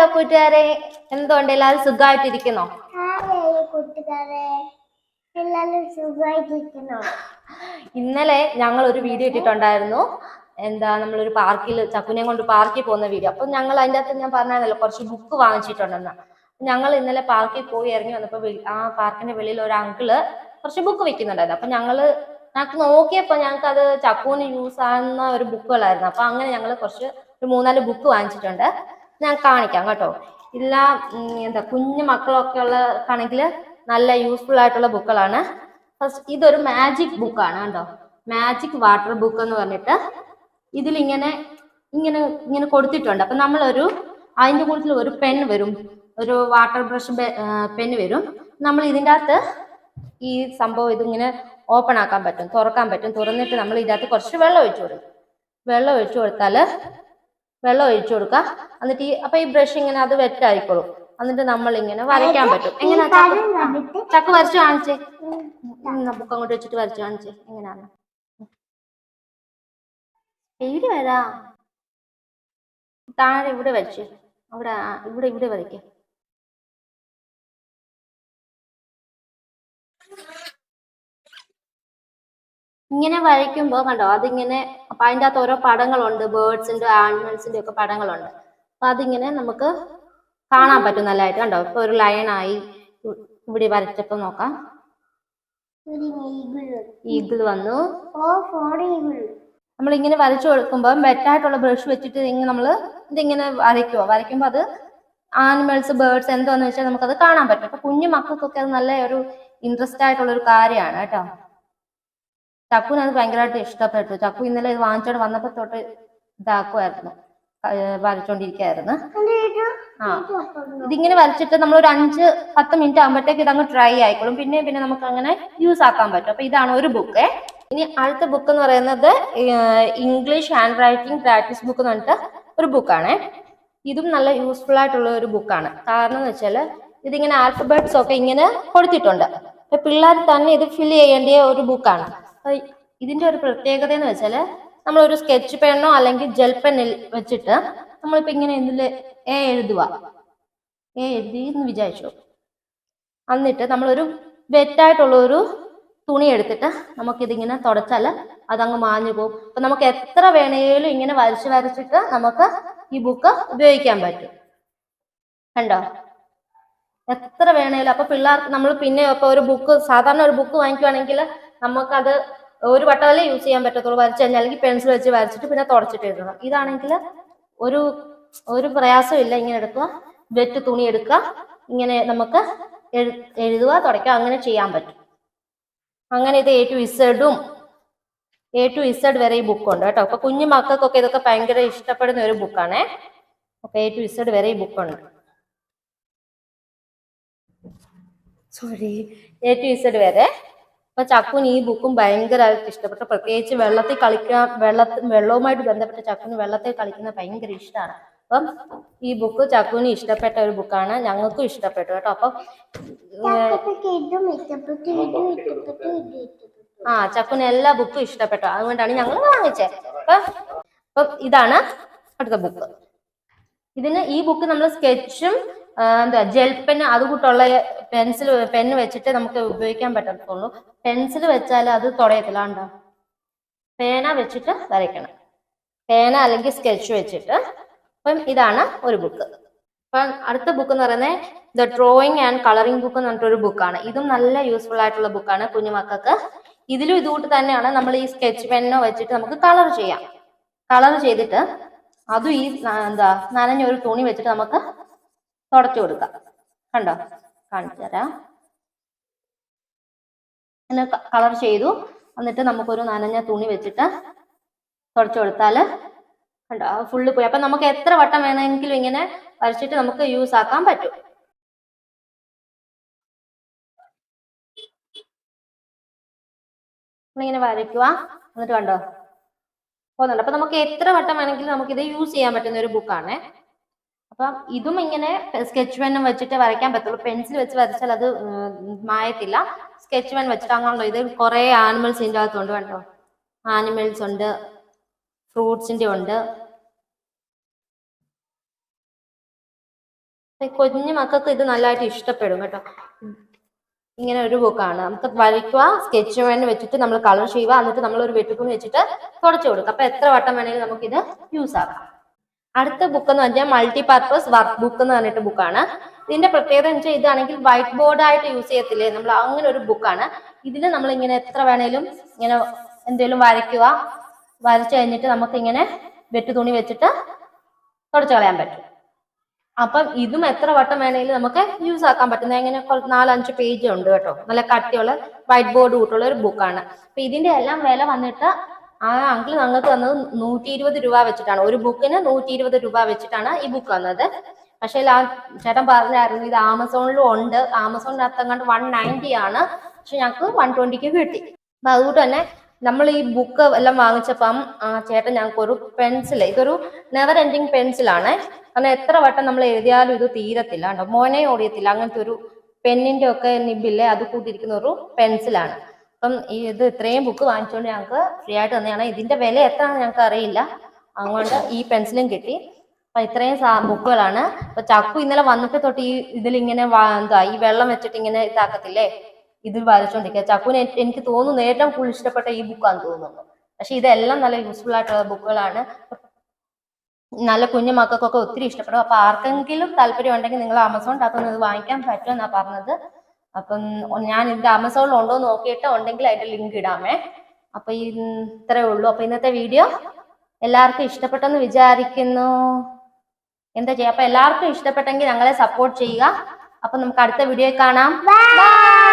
Hello കൂട്ടുകാരെ? എന്തുകൊണ്ട് എല്ലാവരും സുഖമായിട്ടിരിക്കുന്നോ? ഹായ് കൂട്ടുകാരെ? എല്ലാവരും സുഖമായിട്ടിരിക്കണോ ഇന്നലെ ഞങ്ങൾ ഒരു വീഡിയോ ഇട്ടിട്ടുണ്ടായിരുന്നു. എന്താ നമ്മളൊരു പാർക്കിൽ ചക്കുനെ കൊണ്ട് പാർക്കിൽ പോകുന്ന വീഡിയോ. അപ്പൊ ഞങ്ങൾ അതിന്റെ അകത്ത് ഞാൻ പറഞ്ഞാണല്ലോ കുറച്ച് ബുക്ക് വാങ്ങിച്ചിട്ടുണ്ടെന്ന്. ഞങ്ങൾ ഇന്നലെ പാർക്കിൽ പോയി ഇറങ്ങി വന്നപ്പോൾ ആ പാർക്കിന്റെ വെളിയിൽ ഒരു അങ്കിൾ കുറച്ച് ബുക്ക് വെക്കുന്നുണ്ടായിരുന്നു. അപ്പൊ ഞങ്ങൾ ഞങ്ങൾക്ക് നോക്കിയപ്പോൾ ഞങ്ങൾക്ക് അത് ചക്കൂന് യൂസ് ആകുന്ന ഒരു ബുക്കുകളായിരുന്നു. അപ്പൊ അങ്ങനെ ഞങ്ങൾ കുറച്ച് ഒരു മൂന്നാൽ ബുക്ക് വാങ്ങിച്ചിട്ടുണ്ട്. ഞാൻ കാണിക്കാം കേട്ടോ. ഇല്ല എന്താ കുഞ്ഞു മക്കളൊക്കെ ഉള്ള ആണെങ്കിൽ നല്ല യൂസ്ഫുൾ ആയിട്ടുള്ള ബുക്കുകളാണ് ഫസ്റ്റ് ഇതൊരു മാജിക് ബുക്കാണ് കേട്ടോ. മാജിക് വാട്ടർ ബുക്ക് എന്ന് പറഞ്ഞിട്ട് ഇതിലിങ്ങനെ ഇങ്ങനെ ഇങ്ങനെ കൊടുത്തിട്ടുണ്ട്. അപ്പൊ നമ്മളൊരു അതിന്റെ കൂട്ടത്തിൽ ഒരു പെൻ വരും. ഒരു വാട്ടർ ബ്രഷ് പെൻ വരും. നമ്മൾ ഇതിന്റെ അകത്ത് ഈ സംഭവം ഇതിങ്ങനെ ഓപ്പൺ ആക്കാൻ പറ്റും തുറക്കാൻ പറ്റും. തുറന്നിട്ട് നമ്മൾ ഇതിനകത്ത് കുറച്ച് വെള്ളം ഒഴിച്ചു കൊടുക്കും. വെള്ളം ഒഴിച്ചു കൊടുത്താൽ വെള്ളം ഒഴിച്ചു കൊടുക്കുക എന്നിട്ട് ഈ അപ്പൊ ഈ ബ്രഷ് ഇങ്ങനെ അത് വെറ്റായിക്കോളും എന്നിട്ട് നമ്മൾ ഇങ്ങനെ വരയ്ക്കാൻ പറ്റും. എങ്ങനെ ചക്ക വരച്ചു കാണിച്ചേ. ബുക്ക് അങ്ങോട്ട് വെച്ചിട്ട് വരച്ചു കാണിച്ചേ. എങ്ങനെയാണ് പേര് വരാ. താഴെ ഇവിടെ വരച്ച്. അവിടെ ഇവിടെ ഇവിടെ വരയ്ക്ക. ഇങ്ങനെ വരയ്ക്കുമ്പോൾ കണ്ടോ അതിങ്ങനെ അപ്പൊ അതിന്റെ അകത്ത് ഓരോ പടങ്ങളുണ്ട് ബേർഡ്സിന്റെ ആനിമൽസിന്റെ ഒക്കെ പടങ്ങളുണ്ട്. അപ്പൊ അതിങ്ങനെ നമുക്ക് കാണാൻ പറ്റും നല്ലതായിട്ട്. കണ്ടോ ഇപ്പൊ ഒരു ആയി ഇവിടെ വരച്ചപ്പോ നോക്കാം. ഈഗിൾ വന്നു. നമ്മൾ ഇങ്ങനെ വരച്ചു കൊടുക്കുമ്പോൾ വെറ്റായിട്ടുള്ള ബ്രഷ് വെച്ചിട്ട് ഇങ്ങനെ നമ്മൾ ഇതിങ്ങനെ വരയ്ക്കുമോ വരയ്ക്കുമ്പോൾ അത് ആനിമൽസ് ബേർഡ്സ് എന്താന്ന് വെച്ചാൽ നമുക്കത് കാണാൻ പറ്റും. അപ്പൊ കുഞ്ഞു മക്കൾക്കൊക്കെ അത് നല്ല ഒരു ഇൻട്രസ്റ്റ് ആയിട്ടുള്ള ഒരു കാര്യമാണ് കേട്ടോ. ചക്കുവിന് അത് ഭയങ്കരമായിട്ട് ഇഷ്ടപ്പെട്ടു. ചക്കു ഇന്നലെ ഇത് വാങ്ങിച്ചോണ്ട് വന്നപ്പോ തൊട്ട് ഇതാക്കുമായിരുന്നു വരച്ചോണ്ടിരിക്കായിരുന്നു. ആ. ഇതിങ്ങനെ വരച്ചിട്ട് നമ്മൾ ഒരു അഞ്ച് പത്ത് മിനിറ്റ് ആകുമ്പോഴത്തേക്ക് ഇതങ്ങ് ഡ്രൈ ആയിക്കോളും. പിന്നെ പിന്നെ നമുക്ക് അങ്ങനെ യൂസ് ആക്കാൻ പറ്റും. അപ്പൊ ഇതാണ് ഒരു ബുക്ക് ഇനി അടുത്ത ബുക്ക് എന്ന് പറയുന്നത് English handwriting practice book എന്ന് പറഞ്ഞിട്ട് ഒരു ബുക്കാണ് ഇതും നല്ല യൂസ്ഫുൾ ആയിട്ടുള്ള ഒരു ബുക്കാണ് കാരണം എന്ന് വെച്ചാൽ ഇതിങ്ങനെ ആൽഫബറ്റ്സ് ഒക്കെ ഇങ്ങനെ കൊടുത്തിട്ടുണ്ട്. പിള്ളേർ തന്നെ ഇത് ഫിൽ ചെയ്യേണ്ട ഒരു ബുക്കാണ് ഇതിന്റെ ഒരു പ്രത്യേകത എന്ന് വെച്ചാൽ നമ്മൾ ഒരു സ്കെച്ച് പെണ്ണോ അല്ലെങ്കിൽ ജെൽ പെണ്ണിൽ വെച്ചിട്ട് നമ്മളിപ്പോ ഇങ്ങനെ ഇതിൽ എ എഴുതുക എ എഴുതി എന്ന് വിചാരിച്ചു. എന്നിട്ട് നമ്മളൊരു വെറ്റായിട്ടുള്ള ഒരു തുണി എടുത്തിട്ട് നമുക്കിതിങ്ങനെ തുടച്ചാൽ അതങ്ങ് മാഞ്ഞു പോകും അപ്പൊ നമുക്ക് എത്ര വേണേലും ഇങ്ങനെ വരച്ച് വരച്ചിട്ട് നമുക്ക് ഈ ബുക്ക് ഉപയോഗിക്കാൻ പറ്റും. കണ്ടോ? എത്ര വേണേലും. അപ്പൊ പിള്ളേർക്ക് നമ്മൾ പിന്നെ ഇപ്പൊ ഒരു ബുക്ക് സാധാരണ ഒരു ബുക്ക് വാങ്ങിക്കുവാണെങ്കിൽ നമുക്കത് ഒരു വട്ടമല്ലേ യൂസ് ചെയ്യാൻ പറ്റത്തുള്ളൂ. വരച്ച് കഴിഞ്ഞാൽ അല്ലെങ്കിൽ പെൻസിൽ വെച്ച് വരച്ചിട്ട് പിന്നെ തുടച്ചിട്ട് എഴുതണം. ഇതാണെങ്കിൽ ഒരു ഒരു പ്രയാസമില്ല. ഇങ്ങനെ എടുക്കുക. വെറ്റ് തുണി എടുക്കുക. ഇങ്ങനെ നമുക്ക് എഴു എഴുതുക തുടയ്ക്കുക. അങ്ങനെ ചെയ്യാൻ പറ്റും. അങ്ങനെ ഇത് എ ടു ഇസഡും എ ടു ഇസഡ് വരെ ഈ ബുക്ക് ഉണ്ട് കേട്ടോ. അപ്പൊ കുഞ്ഞു മക്കൾക്കൊക്കെ ഇതൊക്കെ ഭയങ്കര ഇഷ്ടപ്പെടുന്ന ഒരു ബുക്കാണേ അപ്പൊ എ ടു ഇസഡ് വരെ ഈ ബുക്ക് ഉണ്ട്. സോറി എ ടു ഇസഡ് വരെ അപ്പൊ ചക്കുന് ഈ ബുക്കും ഭയങ്കരമായിട്ട് ഇഷ്ടപ്പെട്ടു. പ്രത്യേകിച്ച് വെള്ളത്തിൽ കളിക്കാൻ വെള്ളത്തിൽ വെള്ളവുമായിട്ട് ബന്ധപ്പെട്ട ചക്കുന് വെള്ളത്തിൽ കളിക്കുന്നത് ഭയങ്കര ഇഷ്ടമാണ് അപ്പം ഈ ബുക്ക് ചക്കുവിന് ഇഷ്ടപ്പെട്ട ഒരു ബുക്കാണ്. ഞങ്ങൾക്കും ഇഷ്ടപ്പെട്ടു കേട്ടോ. അപ്പം ആ ചക്കുന് എല്ലാ ബുക്കും ഇഷ്ടപ്പെട്ടു. അതുകൊണ്ടാണ് ഞങ്ങൾ വാങ്ങിച്ചത് അപ്പൊ അപ്പം ഇതാണ് അടുത്ത ബുക്ക്. ഇതിന് ഈ ബുക്ക് നമ്മൾ സ്കെച്ചും എന്താ ജെൽ പെൻ അതുകൂട്ടുള്ള പെൻസിൽ പെന്ന് വെച്ചിട്ട് നമുക്ക് ഉപയോഗിക്കാൻ പറ്റത്തുള്ളൂ. പെൻസിൽ വെച്ചാൽ അത് തുടയത്തില്ല കണ്ടോ പേന വെച്ചിട്ട് വരയ്ക്കണം. പേന അല്ലെങ്കിൽ സ്കെച്ച് വെച്ചിട്ട്. അപ്പം ഇതാണ് ഒരു ബുക്ക് അപ്പം അടുത്ത ബുക്ക് എന്ന് പറയുന്നത് the drawing and colouring book എന്ന് പറഞ്ഞിട്ടൊരു ബുക്കാണ് ഇതും നല്ല യൂസ്ഫുൾ ആയിട്ടുള്ള ബുക്കാണ് കുഞ്ഞുമക്കൾക്ക്. ഇതിലും ഇതുകൂട്ട് തന്നെയാണ് നമ്മൾ ഈ സ്കെച്ച് പെന്നോ വെച്ചിട്ട് നമുക്ക് കളർ ചെയ്യാം. കളർ ചെയ്തിട്ട് അതും ഈ എന്താ നനഞ്ഞ ഒരു തുണി വെച്ചിട്ട് നമുക്ക് തുടച്ചു കൊടുക്കാം. കണ്ടോ? കാണിച്ചു തരാം. അങ്ങനെ കളർ ചെയ്തു. എന്നിട്ട് നമുക്കൊരു നനഞ്ഞ തുണി വെച്ചിട്ട് തുടച്ചു കൊടുത്താൽ കണ്ടോ ഫുള്ള് പോയി. അപ്പൊ നമുക്ക് എത്ര വട്ടം വേണമെങ്കിലും ഇങ്ങനെ വരച്ചിട്ട് നമുക്ക് യൂസ് ആക്കാൻ പറ്റും. ഇങ്ങനെ വരയ്ക്കുക എന്നിട്ട് കണ്ടോ പോകുന്നുണ്ട്. അപ്പൊ നമുക്ക് എത്ര വട്ടം വേണമെങ്കിലും നമുക്ക് ഇത് യൂസ് ചെയ്യാൻ പറ്റുന്ന ഒരു ബുക്കാണ് അപ്പം ഇതും ഇങ്ങനെ സ്കെച്ച് പെന്നും വെച്ചിട്ട് വരയ്ക്കാൻ പറ്റുള്ളൂ. പെൻസിൽ വെച്ച് വരച്ചാൽ അത് മായത്തില്ല. സ്കെച്ച് പെൻ വെച്ചിട്ട് ഇത് കുറെ ആനിമൽസ് ഇതിന്റെ അകത്തുണ്ട് കണ്ടോ? ആനിമൽസ് ഉണ്ട്. ഫ്രൂട്ട്സിന്റെ ഉണ്ട്. കുഞ്ഞു മക്കൾക്ക് ഇത് നല്ലതായിട്ട് ഇഷ്ടപ്പെടും കേട്ടോ. ഇങ്ങനെ ഒരു ബുക്കാണ് നമുക്ക് വരയ്ക്കുക സ്കെച്ച് പെൻ വെച്ചിട്ട് നമ്മൾ കളർ ചെയ്യുക എന്നിട്ട് നമ്മൾ ഒരു വെട്ടുതുണി വെച്ചിട്ട് തുടച്ചു കൊടുക്കുക. അപ്പൊ എത്ര വട്ടം വേണമെങ്കിലും നമുക്കിത് യൂസ് ആക്കാം. അടുത്ത ബുക്ക് എന്ന് പറഞ്ഞാൽ മൾട്ടി പർപ്പസ് വർക്ക് ബുക്ക് എന്ന് പറഞ്ഞിട്ട് ബുക്കാണ് ഇതിന്റെ പ്രത്യേകത എന്ന് വെച്ചാൽ ഇതാണെങ്കിൽ വൈറ്റ് ബോർഡ് ആയിട്ട് യൂസ് ചെയ്യത്തില്ലേ? നമ്മൾ അങ്ങനെ ഒരു ബുക്കാണ് ഇതിൽ നമ്മൾ ഇങ്ങനെ എത്ര വേണേലും ഇങ്ങനെ എന്തെങ്കിലും വരയ്ക്കുക. വരച്ചു കഴിഞ്ഞിട്ട് നമുക്ക് ഇങ്ങനെ വെട്ടു തുണി വെച്ചിട്ട് തുടച്ചു കളയാൻ പറ്റും. അപ്പം ഇതും എത്ര വട്ടം വേണമെങ്കിലും നമുക്ക് യൂസ് ആക്കാൻ പറ്റുന്ന ഇങ്ങനെ നാലഞ്ച് പേജ് ഉണ്ട് കേട്ടോ. നല്ല കട്ടിയുള്ള വൈറ്റ് ബോർഡ് കൂട്ടുള്ള ഒരു ബുക്കാണ് അപ്പൊ ഇതിന്റെ എല്ലാം വില വന്നിട്ട് ആ അങ്കിൾ ഞങ്ങൾക്ക് തന്നത് നൂറ്റി ഇരുപത് രൂപ വെച്ചിട്ടാണ്. ഒരു ബുക്കിന് നൂറ്റി ഇരുപത് രൂപ വെച്ചിട്ടാണ് ഈ ബുക്ക് വന്നത്. പക്ഷെ ആ ചേട്ടൻ പറഞ്ഞായിരുന്നു ഇത് ആമസോണിലും ഉണ്ട്. ആമസോണിനകത്ത് അങ്ങോട്ട് വൺ നയന്റി ആണ്. പക്ഷെ ഞങ്ങൾക്ക് വൺ ട്വന്റിക്ക് കിട്ടി. അപ്പൊ അതുകൊണ്ട് തന്നെ നമ്മൾ ഈ ബുക്ക് എല്ലാം വാങ്ങിച്ചപ്പം ചേട്ടൻ ഞങ്ങൾക്ക് ഒരു പെൻസിൽ ഇതൊരു നെവർ എൻഡിങ് പെൻസിലാണ് കാരണം എത്ര വട്ടം നമ്മൾ എഴുതിയാലും ഇത് തീരത്തില്ല കേട്ടോ. മോനെ ഓടിയത്തില്ല. അങ്ങനത്തെ ഒരു പെന്നിന്റെ ഒക്കെ നിബില്ലേ അത് കൂട്ടിയിരിക്കുന്ന ഒരു പെൻസിലാണ് അപ്പം ഇത് ഇത്രയും ബുക്ക് വാങ്ങിച്ചുകൊണ്ട് ഞങ്ങൾക്ക് ഫ്രീ ആയിട്ട് തന്നെയാണ്. ഇതിന്റെ വില എത്രയാണെന്ന് ഞങ്ങൾക്ക് അറിയില്ല. അതുകൊണ്ട് ഈ പെൻസിലും കിട്ടി. അപ്പൊ ഇത്രയും ബുക്കുകളാണ് അപ്പൊ ചക്കു ഇന്നലെ വന്നിട്ട് തൊട്ട് ഈ ഇതിലിങ്ങനെ എന്താ ഈ വെള്ളം വെച്ചിട്ട് ഇങ്ങനെ ഇതാക്കത്തില്ലേ? ഇതിൽ വരച്ചോണ്ടിരിക്കുക ചക്കുവിന് എനിക്ക് തോന്നുന്നു ഏറ്റവും കൂടുതൽ ഇഷ്ടപ്പെട്ട ഈ ബുക്കാന്ന് തോന്നുന്നു. പക്ഷെ ഇതെല്ലാം നല്ല യൂസ്ഫുൾ ആയിട്ടുള്ള ബുക്കുകളാണ് നല്ല കുഞ്ഞു മക്കൾക്കൊക്കെ ഒത്തിരി ഇഷ്ടപ്പെടും. അപ്പൊ ആർക്കെങ്കിലും താല്പര്യം ഉണ്ടെങ്കിൽ നിങ്ങൾ ആമസോണിനകത്തുനിന്ന് ഇത് വാങ്ങിക്കാൻ പറ്റുമെന്നാ പറഞ്ഞത്. അപ്പം ഞാൻ ഇതിന്റെ ആമസോണിൽ ഉണ്ടോ നോക്കിയിട്ട് ഉണ്ടെങ്കിൽ അതിന്റെ ലിങ്ക് ഇടാമേ. അപ്പൊ ഇത്രേ ഉള്ളൂ. അപ്പൊ ഇന്നത്തെ വീഡിയോ എല്ലാവർക്കും ഇഷ്ടപ്പെട്ടെന്ന് വിചാരിക്കുന്നു. എന്താ ചെയ്യാ അപ്പൊ എല്ലാവർക്കും ഇഷ്ടപ്പെട്ടെങ്കിൽ ഞങ്ങളെ സപ്പോർട്ട് ചെയ്യുക. അപ്പൊ നമുക്ക് അടുത്ത വീഡിയോ കാണാം. ബൈ